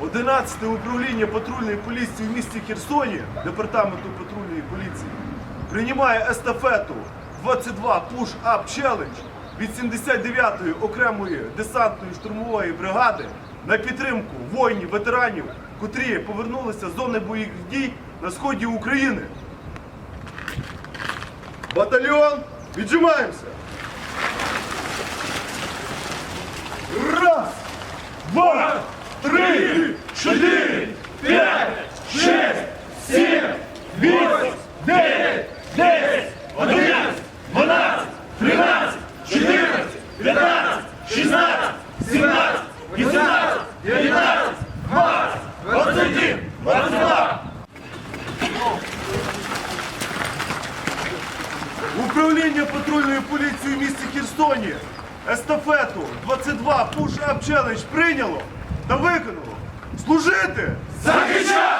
11 управління патрульної поліції в місті Херсоні, департаменту патрульної поліції, приймає естафету 22 Push Up Challenge від 79-ї окремої десантної штурмової бригади на підтримку воїнів, ветеранів, котрі повернулися з зони бойових дій на сході України. Батальйон, віджимаємося! Раз, два, три, 15, 16, 17, 18, 19, 20, 21, 22. Управління патрульної поліції в місті Херсоні естафету 22 Push Up Challenge прийняло та виконало служити! Захищати!